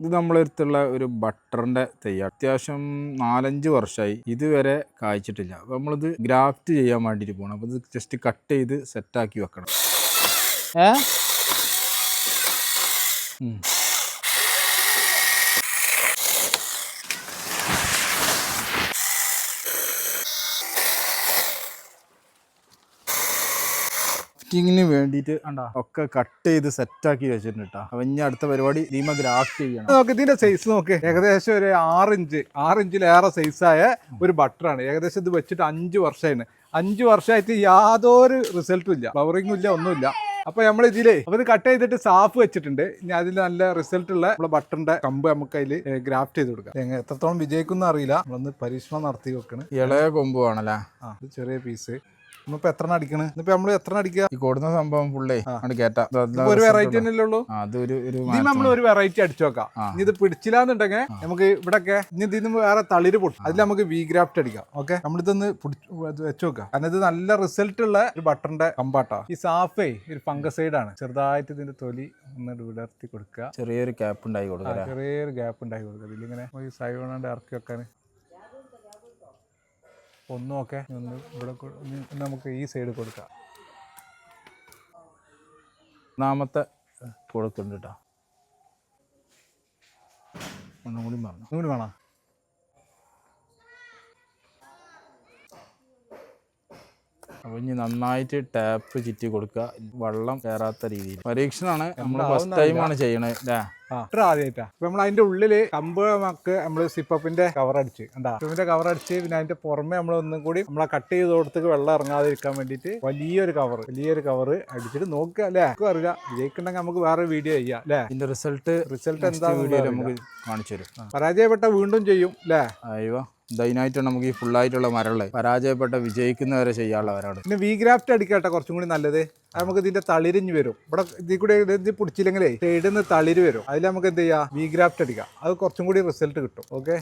ഇത് നമ്മളെടുത്തുള്ള ഒരു ബട്ടറിന്റെ തൈ അത്യാവശ്യം നാലഞ്ച് വർഷമായി ഇതുവരെ കായ്ച്ചിട്ടില്ല. അപ്പോൾ നമ്മളിത് ഗ്രാഫ്റ്റ് ചെയ്യാൻ വേണ്ടിയിട്ട് പോകണം അപ്പോൾ ഇത് ജസ്റ്റ് കട്ട് ചെയ്ത് സെറ്റാക്കി വെക്കണം. ഏ? ഉം. ിന് വേണ്ടിയിട്ട് കണ്ടാ? ഒക്കെ കട്ട് ചെയ്ത് സെറ്റാക്കി വെച്ചിട്ടുണ്ട് കേട്ടോ അപ്പൊ ഇനി അടുത്ത പരിപാടി ദീമ ഗ്രാഫ്റ്റ് ചെയ്യണം. നോക്ക് ഇതിന്റെ സൈസ് നോക്ക്. ഏകദേശം ഒരു ആറ് ഇഞ്ച് ആറ് ഇഞ്ചിലേറെ സൈസായ ഒരു ബട്ടറാണ് ഏകദേശം ഇത് വെച്ചിട്ട് അഞ്ച് വർഷമായിരുന്നു അഞ്ച് വർഷമായിട്ട് യാതൊരു റിസൾട്ടും ഇല്ല. ഫ്ലവറിങ്ങും ഇല്ല ഒന്നുമില്ല അപ്പൊ നമ്മൾ ഇതിലേ അപ്പൊ ഇത് കട്ട് ചെയ്തിട്ട് സാഫ് വെച്ചിട്ടുണ്ട്. ഇനി അതിൽ നല്ല റിസൾട്ട് ഉള്ള നമ്മുടെ ബട്ടറിന്റെ കമ്പ് നമുക്ക് അതിൽ ഗ്രാഫ്റ്റ് ചെയ്ത് കൊടുക്കാം. എങ്ങനെ എത്രത്തോളം വിജയിക്കും അറിയില്ല. നമ്മളൊന്ന് പരീക്ഷണം നടത്തി വെക്കണം. ഇളയ കൊമ്പ് വേണല്ലേ? ആ ചെറിയ പീസ് നമ്മളിപ്പോ എത്ര അടിക്കണ്? ഇന്നിപ്പോ നമ്മൾ എത്ര അടിക്കുക ഈ കൊടുന്ന സംഭവം ഫുള്ളേ അങ്ങോട്ട് കേട്ടാ ഒരു വെറൈറ്റി തന്നെയല്ലേ ഉള്ളൂ? അതൊരു നമ്മൾ ഒരു വെറൈറ്റി അടിച്ചു നോക്കാം ഇനി ഇത് പിടിച്ചില്ലാന്നുണ്ടെങ്കിൽ നമുക്ക് ഇവിടൊക്കെ ഇനി ഇതിന് വേറെ തളിര് പൊട്ടും. അതിൽ നമുക്ക് വി ഗ്രാഫ്റ്റ് അടിക്കാം. ഓക്കെ? നമ്മളിതൊന്ന് വെച്ചു നോക്കാം. കാരണം ഇത് നല്ല റിസൾട്ട് ഉള്ള ഒരു ബട്ടറിന്റെ കമ്പാട്ടാ. ഈ സാഫേ ഒരു ഫംഗസൈഡ് ആണ്. ചെറുതായിട്ട് ഇതിന്റെ തൊലി ഒന്ന് വിടർത്തി കൊടുക്കുക. ചെറിയൊരു ഗ്യാപ്പ് ഉണ്ടായി കൊടുക്കുക ചെറിയൊരു ഗ്യാപ്പ് ഉണ്ടായി കൊടുക്കുക. ഇതിലിങ്ങനെ സൈഡ് കൊണ്ട് ഇറക്കി വെക്കാൻ. ഒന്നും ഒക്കെ ഒന്ന് ഇവിടെ നമുക്ക് ഈ സൈഡ് കൊടുക്കാം. ഒന്നാമത്തെ കൊടുക്കുന്നുണ്ട് കേട്ടോ ഒന്നും കൂടി പറഞ്ഞു ഒന്നും കൂടി വേണം അപ്പൊ ഇനി നന്നായിട്ട് ടാപ്പ് ചുറ്റി കൊടുക്കുക. വെള്ളം കയറാത്ത രീതിയിൽ. പരീക്ഷണമാണ് നമ്മൾ ഫസ്റ്റ് ടൈം ടൈമാണ് ചെയ്യണത് അല്ലേ ആ. ഇത്ര ആദ്യമായിട്ടാ അപ്പൊ നമ്മൾ അതിന്റെ ഉള്ളിൽ കമ്പ് നമുക്ക് നമ്മൾ സിപ്പപ്പിന്റെ കവർ അടിച്ച്. എന്താ കവർ അടിച്ച് പിന്നെ അതിന്റെ പുറമെ നമ്മൾ ഒന്നും കൂടി നമ്മളെ കട്ട് ചെയ്ത് കൊടുത്തേക്ക് വെള്ളം ഇറങ്ങാതിരിക്കാൻ വേണ്ടിട്ട് വലിയൊരു കവർ വലിയൊരു കവർ അടിച്ചിട്ട് നോക്കുക അല്ലേ നമുക്ക് അറിയില്ല. വിജയിക്കുണ്ടെങ്കിൽ നമുക്ക് വേറെ വീഡിയോ ചെയ്യാം അല്ലേ ഇതിന്റെ റിസൾട്ട് റിസൾട്ട് എന്താ വീഡിയോ നമുക്ക് കാണിച്ചു തരും പരാജയപ്പെട്ട വീണ്ടും ചെയ്യും അല്ലേ അയ്യോ. ഇതിനായിട്ട് നമുക്ക് ഈ ഫുള്ളായിട്ടുള്ള മരങ്ങളെ പരാജയപ്പെട്ട വിജയിക്കുന്നവരെ ചെയ്യാനുള്ളവരാണ്. പിന്നെ വി ഗ്രാഫ്റ്റ് അടിക്കട്ടെ കുറച്ചും കൂടി നല്ലത്. അത് നമുക്ക് ഇതിന്റെ തളിരിഞ്ഞ് വരും. ഇവിടെ ഇതിൽ കൂടെ ഇത് പിടിച്ചില്ലെങ്കിലേ സൈഡിൽ നിന്ന് തളിര് വരും. അതിൽ നമുക്ക് എന്ത് ചെയ്യാം? വി ഗ്രാഫ്റ്റ് അടിക്കാം. അത് കുറച്ചും കൂടി റിസൾട്ട് കിട്ടും. ഓക്കെ